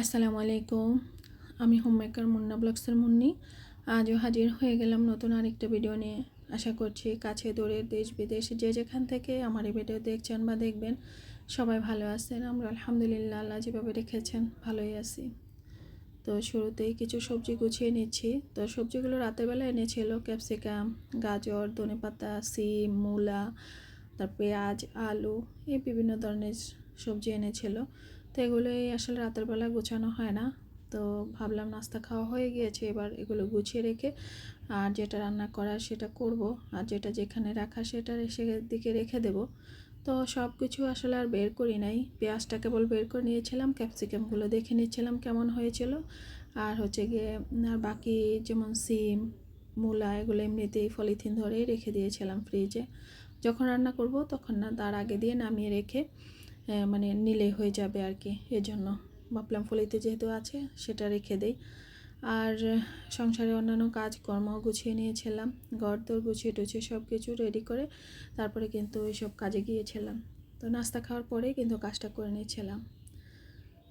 আসসালামু আলাইকুম। আমি হোমমেকার মুন্না ব্লগসের মুন্নি। আজও হাজির হয়ে গেলাম নতুন আরেকটা ভিডিও নিয়ে। আশা করছি কাছে দূরের দেশ বিদেশ যে যেখান থেকে আমার এই ভিডিও দেখছেন বা দেখবেন, সবাই ভালো আছেন। আমরা আলহামদুলিল্লাহ আল্লাহ যেভাবে রেখেছেন, ভালোই আছি। তো শুরুতেই কিছু সবজি গুছিয়ে নিচ্ছি। তো সবজিগুলো রাতের বেলা এনেছিল ক্যাপসিকাম, গাজর, ধনেপাতা, সিম, মূলা তার পেঁয়াজ, আলু, এই বিভিন্ন ধরনের সবজি এনেছিল। তো এগুলোই আসলে রাতের বেলা গোছানো হয় না। তো ভাবলাম নাস্তা খাওয়া হয়ে গিয়েছে, এবার এগুলো গুছিয়ে রেখে, আর যেটা রান্না করার সেটা করব, আর যেটা যেখানে রাখা সেটা দিকে রেখে দেব। তো সব কিছু আসলে আর বের করি নাই। পেঁয়াজটা কেবল বের করে নিয়েছিলাম, ক্যাপসিকামগুলো দেখে নিচ্ছিলাম কেমন হয়েছিল। আর হচ্ছে গিয়ে, আর বাকি যেমন সিম, মূলা, এগুলো এমনিতেই ফলিথিন ধরেই রেখে দিয়েছিলাম ফ্রিজে। যখন রান্না করব তখন না, তার আগে দিয়ে নামিয়ে রেখে মানে নিলে হয়ে যাবে আর কি, এজন্য। ভাবলাম ফলিতে যেহেতু আছে, সেটা রেখে দেই। আর সংসারে অন্যান্য কাজকর্ম গুছিয়ে নিয়েছিলাম। ঘর দর গুছিয়ে টুছিয়ে সব কিছু রেডি করে তারপরে কিন্তু এইসব কাজে গিয়েছিলাম। তো নাস্তা খাওয়ার পরেই কিন্তু কাজটা করে নিয়েছিলাম।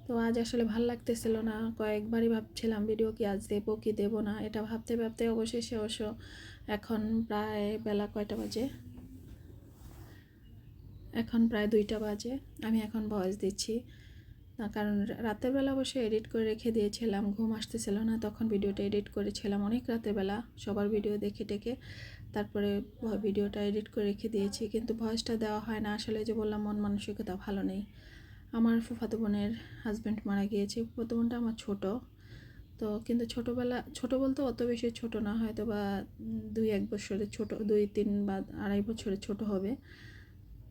তো আজ আসলে ভালো লাগতেছিল না, কয়েকবারই ভাবছিলাম ভিডিও কি আজ দেবো কি দেবো না, এটা ভাবতে ভাবতে অবশেষে অবশ্য এখন প্রায় বেলা কয়টা বাজে? এখন প্রায় দুইটা বাজে। আমি এখন ভয়েস দিচ্ছি। কারণ রাতের বেলা বসে এডিট করে রেখে দিয়েছিলাম, ঘুম আসতেছিল না, তখন ভিডিওটা এডিট করেছিলাম অনেক রাতের বেলা, সবার ভিডিও দেখে টেকে। তারপরে ভিডিওটা এডিট করে রেখে দিয়েছি, কিন্তু ভয়েসটা দেওয়া হয় না, আসলে যে বললাম, মন মানসিকতা ভালো নেই। আমার ফুফাতো বোনের হাজব্যান্ড মারা গিয়েছে, ফুফাতো বোনটা আমার ছোট। তো কিন্তু ছোটোবেলা, ছোট বলতে অত বেশি ছোট না হয়তো বা দুই এক বছরের ছোট দুই তিন বা আড়াই বছরের ছোট হবে।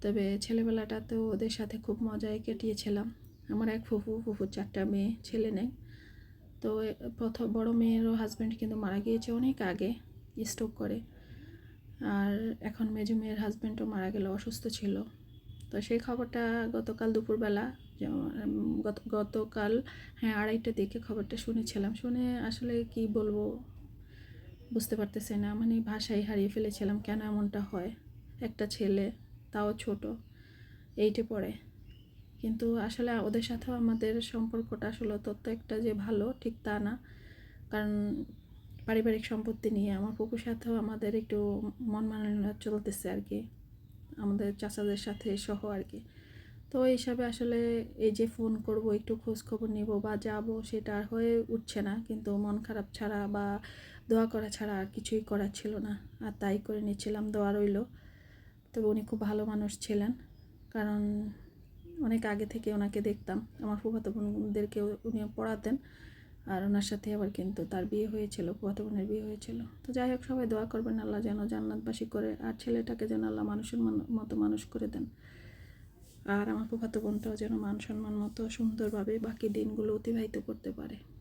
তবে ছেলেবেলাটা তো ওদের সাথে খুব মজায় কেটিয়েছিলাম আমার এক ফুফু, ফুফুর চারটা মেয়ে, ছেলে নেই। তো প্রথম বড় মেয়েরও হাজব্যান্ড কিন্তু মারা গিয়েছে অনেক আগে স্ট্রোক করে। আর এখন মেজো মেয়ের হাজব্যান্ডও মারা গেল অসুস্থ ছিল। তো সেই খবরটা গতকাল দুপুরবেলা গত, গতকাল হ্যাঁ আড়াইটা দিকে খবরটা শুনেছিলাম। শুনে আসলে কি বলব, বুঝতে পারতেছে না। মানে ভাষাই হারিয়ে ফেলেছিলাম, কেন এমনটা হয়? একটা ছেলে তাও ছোট, এইটে পড়ে। কিন্তু আসলে ওদের সাথেও আমাদের সম্পর্কটা আসলে তত একটা যে ভালো, ঠিক তা না। কারণ পারিবারিক সম্পত্তি নিয়ে আমার পুকুর সাথেও আমাদের একটু মন মানানো চলতেছে আর কি। আমাদের চাচাদের সাথে সহ আর কি। তো এই হিসাবে আসলে এই যে ফোন করব, একটু খোঁজ খবর নিব বা যাব, সেটা আর হয়ে উঠছে না। কিন্তু মন খারাপ ছাড়া বা দোয়া করা ছাড়া আর কিছুই করার ছিল না। আর তাই করে নিচ্ছিলাম, দোয়া রইল। তবে উনি খুব ভালো মানুষ ছিলেন। কারণ অনেক আগে থেকে ওনাকে দেখতাম। আমার ফুফাতো বোনদেরকে উনি পড়াতেন। আর ওনার সাথে আবার কিন্তু তার বিয়ে হয়েছিল, ফুফাতো বোনের বিয়ে হয়েছিল। তো যাই হোক, সবাই দোয়া করবেন আল্লাহ যেন জান্নাতবাসী করে, আর ছেলেটাকে যেন আল্লাহ মানুষের মতো মানুষ করে দেন। আর আমার ফুফাতো বোনটাও যেন মান সম্মান মতো সুন্দরভাবে বাকি দিনগুলো অতিবাহিত করতে পারে।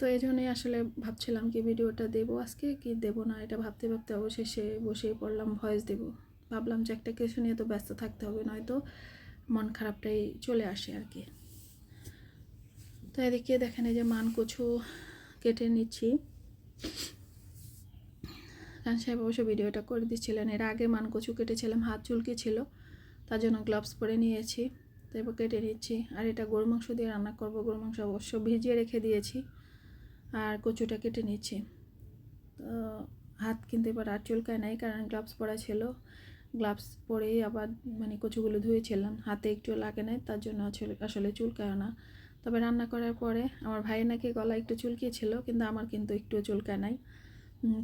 তো এই জন্যই আসলে ভাবছিলাম কি ভিডিওটা দেবো আজকে, কি দেবো না এটা ভাবতে ভাবতে অবশেষে বসেই পড়লাম, ভয়েস দেবো। ভাবলাম যে একটা কিছু নিয়ে তো ব্যস্ত থাকতে হবে, নয়তো মন খারাপটাই চলে আসে আর কি। তো এদিকে দেখেন এই যে মান কচু কেটে নিচ্ছি। খান সাহেব অবশ্য ভিডিওটা করে দিচ্ছিলেন, এর আগে মান কচু কেটেছিলাম, হাত চুলকি ছিল, তার জন্য গ্লাভস পরে নিয়েছি। তো এবার কেটে নিচ্ছি, আর এটা গরু মাংস দিয়ে রান্না করব গরু মাংস অবশ্য ভিজিয়ে রেখে দিয়েছি। আর কচুটা কেটে নিচ্ছি। তো হাত কিন্তু এবার আর চুলকায় নাই, কারণ গ্লাভস পরা ছিল। গ্লাভস পরেই আবার মানে কচুগুলো ধুয়েছিলাম। হাতে একটু লাগে নাই, তার জন্য আসলে চুলকায় না। তবে রান্না করার পরে আমার ভাই নাকি গলা একটু চুলকিয়েছিল, কিন্তু আমার কিন্তু একটু চুলকায় নাই।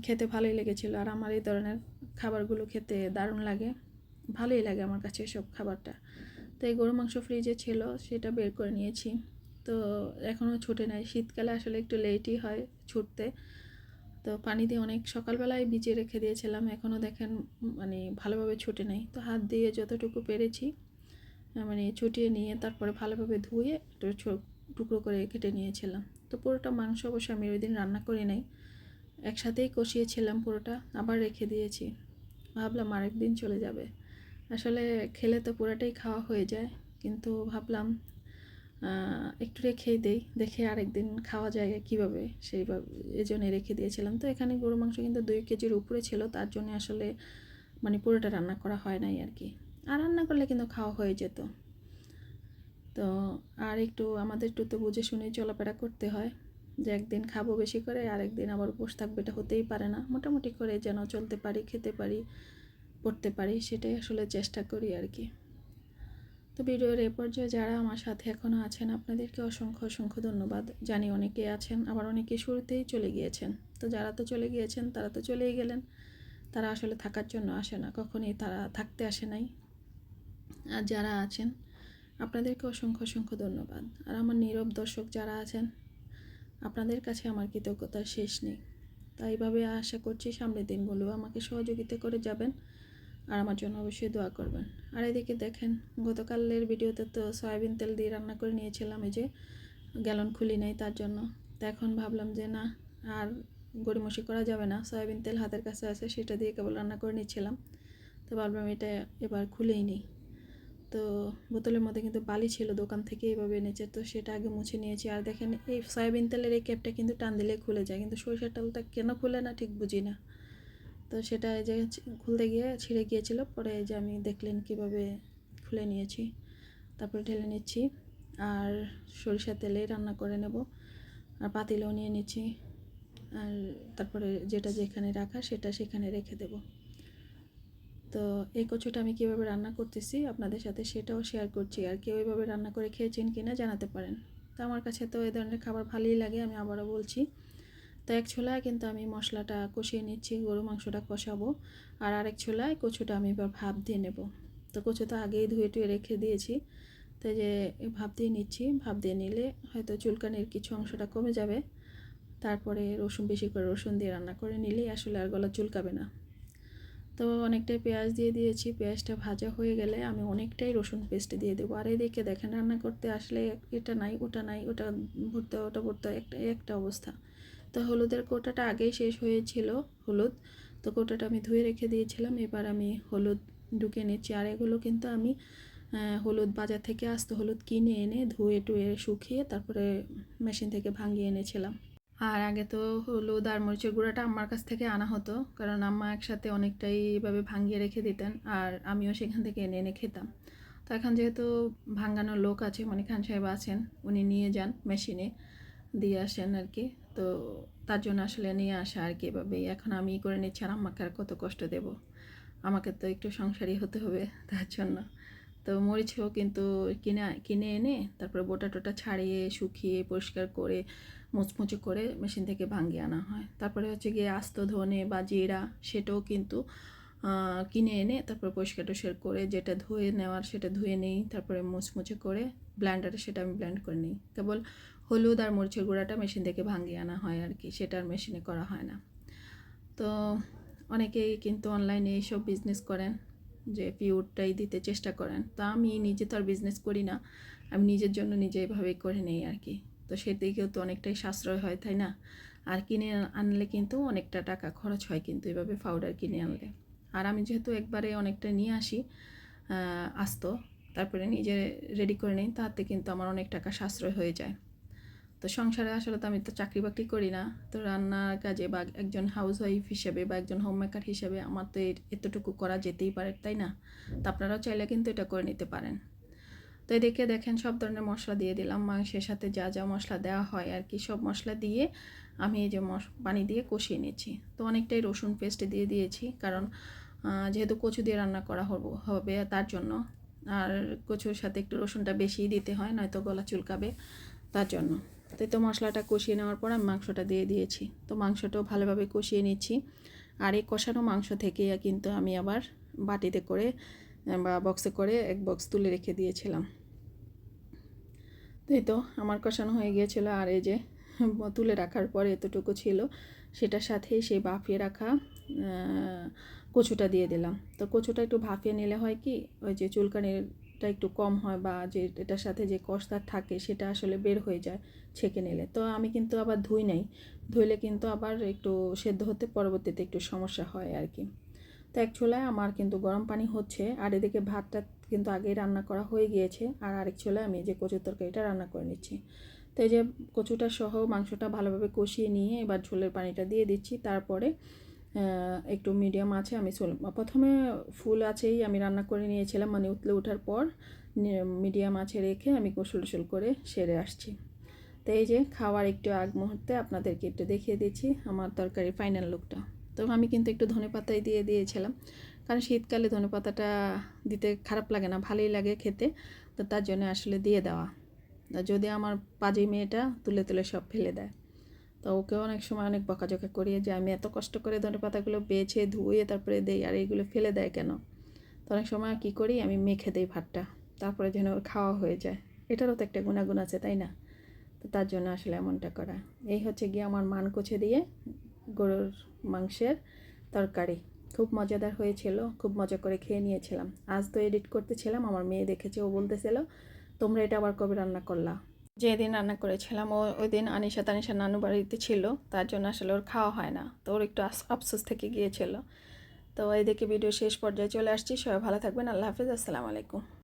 খেতে ভালোই লেগেছিল, আর আমার এই ধরনের খাবারগুলো খেতে দারুণ লাগে। ভালোই লাগে আমার কাছে সব খাবারটা। তো এই গরু মাংস ফ্রিজে ছিল, সেটা বের করে নিয়েছি। তো এখনও ছুটে নাই। শীতকালে আসলে একটু লেটই হয় ছুটতে। তো পানি দিয়ে অনেক সকালবেলায় ভিজিয়ে রেখে দিয়েছিলাম। এখনও দেখেন মানে ভালোভাবে ছুটে নেই। তো হাত দিয়ে যতটুকু পেরেছি মানে ছুটিয়ে নিয়ে তারপরে ভালোভাবে ধুয়ে একটু টুকরো করে কেটে নিয়েছিলাম। তো পুরোটা মাংস অবশ্য আমি ওই দিন রান্না করি নাই। একসাথেই কষিয়েছিলাম পুরোটা, আবার রেখে দিয়েছি। ভাবলাম আরেক দিন চলে যাবে। আসলে খেলে তো পুরোটাই খাওয়া হয়ে যায়। কিন্তু ভাবলাম একটু রেখেই দেই। দেখে আরেকদিন খাওয়া যায় কীভাবে সেইভাবে এই জন্যে রেখে দিয়েছিলাম। তো এখানে গরু মাংস কিন্তু দুই কেজির উপরে ছিল, তার জন্য আসলে মানে পুরোটা রান্না করা হয় নাই আর কি। আর রান্না করলে কিন্তু খাওয়া হয়ে যেত। তো আর একটু আমাদের একটু তো বুঝে শুনেই চলাফেরা করতে হয় যে একদিন খাব বেশি করে আর একদিন আবার উপোস থাকবে, এটা হতেই পারে না। মোটামুটি করে যেন চলতে পারি, খেতে পারি, পড়তে পারি, সেটাই আসলে চেষ্টা করি আর কি। তো ভিডিওর এ পর্যায়ে যারা আমার সাথে এখনও আছেন, আপনাদেরকে অসংখ্য অসংখ্য ধন্যবাদ। জানি অনেকে আছেন, আবার অনেকে শুরুতেই চলে গিয়েছেন। তো যারা তো চলে গিয়েছেন, তারা তো চলেই গেলেন। তারা আসলে থাকার জন্য আসে না, কখনই তারা থাকতে আসে নাই। আর যারা আছেন, আপনাদেরকে অসংখ্য অসংখ্য ধন্যবাদ। আর আমার নীরব দর্শক যারা আছেন, আপনাদের কাছে আমার কৃতজ্ঞতার শেষ নেই। তাই এইভাবে আশা করছি সামনের দিনগুলো আমাকে সহযোগিতা করে যাবেন। আর আমার জন্য অবশ্যই দোয়া করবেন। আর এদিকে দেখেন, গতকালের ভিডিওতে তো সয়াবিন তেল দিয়ে রান্না করে নিয়েছিলাম, এই যে গ্যালন খুলি নাই তার জন্য। তো এখন ভাবলাম যে না, আর গড়িমসি করা যাবে না, সয়াবিন তেল হাতের কাছে আছে, সেটা দিয়ে কেবল রান্না করে নিচ্ছিলাম। তো ভাবলাম এটা এবার খুলেই নিই। তো বোতলের মধ্যে কিন্তু বালি ছিল দোকান থেকে এইভাবে এনেছে, তো সেটা আগে মুছে নিয়েছি। আর দেখেন, এই সয়াবিন তেলের এই ক্যাপটা কিন্তু টান দিলে খুলে যায়, কিন্তু সরিষার তেলটা কেন খুলে না ঠিক বুঝি না। তো সেটা এই যে খুলতে গিয়ে ছিঁড়ে গিয়েছিল। পরে এই যে আমি দেখলেন কীভাবে খুলে নিয়েছি। তারপরে ঢেলে নিচ্ছি। আর সরিষা তেলে রান্না করে নেব। আর পাতিলেও নিয়ে নিচ্ছি। আর তারপরে যেটা যেখানে রাখা সেটা সেখানে রেখে দেব। তো এই কচুটা আমি কীভাবে রান্না করতেছি আপনাদের সাথে সেটাও শেয়ার করছি। আর কেউ এইভাবে রান্না করে খেয়েছেন কি না জানাতে পারেন। তো আমার কাছে তো এই ধরনের খাবার ভালোই লাগে, আমি আবারও বলছি। তো এক ছোলায় কিন্তু আমি মশলাটা কষিয়ে নিচ্ছি গরু মাংসটা কষাবো। আর আরেক ছোলায় কচুটা আমি এবার ভাপ দিয়ে নেব। তো কচু তো আগেই ধুয়ে টুয়ে রেখে দিয়েছি। তো যে ভাপ দিয়ে নিচ্ছি, ভাপ দিয়ে নিলে হয়তো চুলকানির কিছু অংশটা কমে যাবে। তারপরে রসুন, বেশি করে রসুন দিয়ে রান্না করে নিলেই আসলে আর গলা চুলকাবে না। তো অনেকটাই পেঁয়াজ দিয়ে দিয়েছি, পেঁয়াজটা ভাজা হয়ে গেলে আমি অনেকটাই রসুন পেস্ট দিয়ে দেবো। আর এদিকে দেখেন রান্না করতে আসলে এটা নাই, ওটা নাই, ওটা ভরতে ওটা ভরতে একটা একটা অবস্থা। তো হলুদের কোটাটা আগেই শেষ হয়েছিল, হলুদ। তো কোটাটা আমি ধুয়ে রেখে দিয়েছিলাম, এবার আমি হলুদ ঢুকে নিচ্ছি। আর এগুলো কিন্তু আমি হলুদ বাজার থেকে আস্ত হলুদ কিনে এনে ধুয়ে টুয়ে শুকিয়ে তারপরে মেশিন থেকে ভাঙিয়ে এনেছিলাম। আর আগে তো হলুদ আর মরিচের গুঁড়াটা আমার কাছ থেকে আনা হতো, কারণ আম্মা একসাথে অনেকটাই এভাবে ভাঙিয়ে রেখে দিতেন আর আমিও সেখান থেকে এনে এনে খেতাম। তো এখন যেহেতু ভাঙানোর লোক আছে মানে খান সাহেব আছেন, উনি নিয়ে যান মেশিনে। দিয়ে আসেন আর কি তো তার জন্য আসলে নিয়ে আসা আর কি এভাবেই। এখন আমি করে নিচ্ছি আর আমাকে আর কত কষ্ট দেব। আমাকে তো একটু সংসারী হতে হবে তার জন্য। তো মরিচও কিন্তু কিনে কিনে এনে তারপরে বোটা টোটা ছাড়িয়ে, শুকিয়ে, পরিষ্কার করে, মুচমুচে করে মেশিন থেকে ভাঙিয়ে আনা হয়। তারপরে হচ্ছে গিয়ে আস্ত ধনে বা জিরা সেটাও কিন্তু কিনে এনে তারপরে পরিষ্কার টরিষ্কার করে যেটা ধুয়ে নেওয়ার সেটা ধুয়ে নেই। তারপরে মুচমুচে করে ব্ল্যান্ডারে সেটা আমি ব্ল্যান্ড করে নিই। কেবল হলুদ আর মরিচের গুঁড়াটা মেশিন থেকে ভাঙিয়ে আনা হয় আর কি, সেটা আর মেশিনে করা হয় না। তো অনেকেই কিন্তু অনলাইনে এইসব বিজনেস করেন, যে পিওরটাই দিতে চেষ্টা করেন। তো আমি নিজে তো আর বিজনেস করি না, আমি নিজের জন্য নিজে এভাবেই করে নেই আর কি। তো সেদিকেও তো অনেকটাই সাশ্রয় হয়, তাই না? আর কিনে আনলে কিন্তু অনেকটা টাকা খরচ হয় কিন্তু এভাবে পাউডার কিনে আনলে। আর আমি যেহেতু একবারে অনেকটা নিয়ে আসি আসতো, তারপরে নিজে রেডি করে নিই, তাতে কিন্তু আমার অনেক টাকা সাশ্রয় হয়ে যায়। তো সংসারে আসলে তো আমি তো চাকরি বাকরি করি না। তো রান্নার কাজে বা একজন হাউস ওয়াইফ হিসেবে বা একজন হোম মেকার হিসেবে আমার তো এতটুকু করা যেতেই পারে, তাই না? তো আপনারাও চাইলে কিন্তু এটা করে নিতে পারেন। তো এদিকে দেখেন সব ধরনের মশলা দিয়ে দিলাম, মাংসের সাথে যা যা মশলা দেওয়া হয় আর কি, সব মশলা দিয়ে আমি এই যে পানি দিয়ে কষিয়ে নিয়েছি। তো অনেকটাই রসুন পেস্ট দিয়ে দিয়েছি, কারণ যেহেতু কচু দিয়ে রান্না করা হবে তার জন্য। আর কচুর সাথে একটু রসুনটা বেশিই দিতে হয়, নয়তো গলা চুলকাবে তার জন্য। তো তো মশলাটা কষিয়ে নেওয়ার পর আমি মাংসটা দিয়ে দিয়েছি। তো মাংসটাও ভালোভাবে কষিয়ে নিচ্ছি। আর এই কষানো মাংস থেকে কিন্তু আমি আবার বাটিতে করে, বা বক্সে করে এক বক্স তুলে রেখে দিয়েছিলাম। তো এই তো আমার কষানো হয়ে গিয়েছিল। আর এই যে তুলে রাখার পর এতটুকু ছিল, সেটার সাথেই সেই বাফিয়ে রাখা কচুটা দিয়ে দিলাম। তো কচুটা একটু ভাফিয়ে নিলে হয় কি, ওই যে চুলকানিটা একটু কম হয় বা যে এটার সাথে যে কষদার থাকে সেটা আসলে বের হয়ে যায় ছেঁকে নিলে। তো আমি কিন্তু আবার ধুই নাই। ধুইলে কিন্তু আবার একটু সেদ্ধ হতে পরবর্তীতে একটু সমস্যা হয় আর কি তো এক চুলায় আমার কিন্তু গরম পানি হচ্ছে আর এদিকে ভাতটা কিন্তু আগেই রান্না করা হয়ে গিয়েছে আর আরেক চুলায় আমি যে কচুর তরকারিটা রান্না করে নিচ্ছি। তো এই যে কচুটা সহ মাংসটা ভালোভাবে কষিয়ে নিয়ে এবার ঝোলের পানিটা দিয়ে দিচ্ছি। তারপরে একটু মিডিয়াম আছে, আমি প্রথমে ফুল আছেই আমি রান্না করে নিয়েছিলাম মানে উতলে ওঠার পর মিডিয়াম আছে রেখে আমি গোসল টোসল করে সেরে আসছি। তো এই যে খাওয়ার একটু আগ মুহূর্তে আপনাদেরকে একটু দেখিয়ে দিচ্ছি আমার তরকারি ফাইনাল লুকটা তো আমি কিন্তু একটু ধনে পাতাই দিয়ে দিয়েছিলাম, কারণ শীতকালে ধনে পাতাটা দিতে খারাপ লাগে না, ভালোই লাগে খেতে, তো তার জন্য আসলে দিয়ে দেওয়া। যদি আমার পাজি মেয়েটা তুলে তুলে সব ফেলে দেয়। তো ওকেও অনেক সময় অনেক বকাঝকা করিয়ে যে আমি এত কষ্ট করে ধনে পাতাগুলো বেছে, ধুয়ে, তারপরে দেই, আর এইগুলো ফেলে দেয় কেন? তো অনেক সময় কী করি, আমি মেখে দেই ভাতটা, তারপরে যেন ওর খাওয়া হয়ে যায়। এটারও তো একটা গুণাগুণ আছে, তাই না? তো তার জন্য আসলে এমনটা করা। এই হচ্ছে গিয়ে আমার মান কুচে দিয়ে গরুর মাংসের তরকারি। খুব মজাদার হয়েছিল, খুব মজা করে খেয়ে নিয়েছিলাম। আজ তো এডিট করতেছিলাম, আমার মেয়ে দেখেছে, ও বলতেছিল, তোমরা এটা আবার কবে রান্না করলা? যেদিন রান্না করেছিলাম, ও ওই দিন আনিশা তানিশা নানু বাড়িতে ছিল, তার জন্য আসলে ওর খাওয়া হয় না। তো ওর একটু আফসোস থেকে গিয়েছিল। তো এদিকে ভিডিও শেষ পর্যায়ে চলে আসছি। সবাই ভালো থাকবেন। আল্লাহ হাফিজ। আসসালামু আলাইকুম।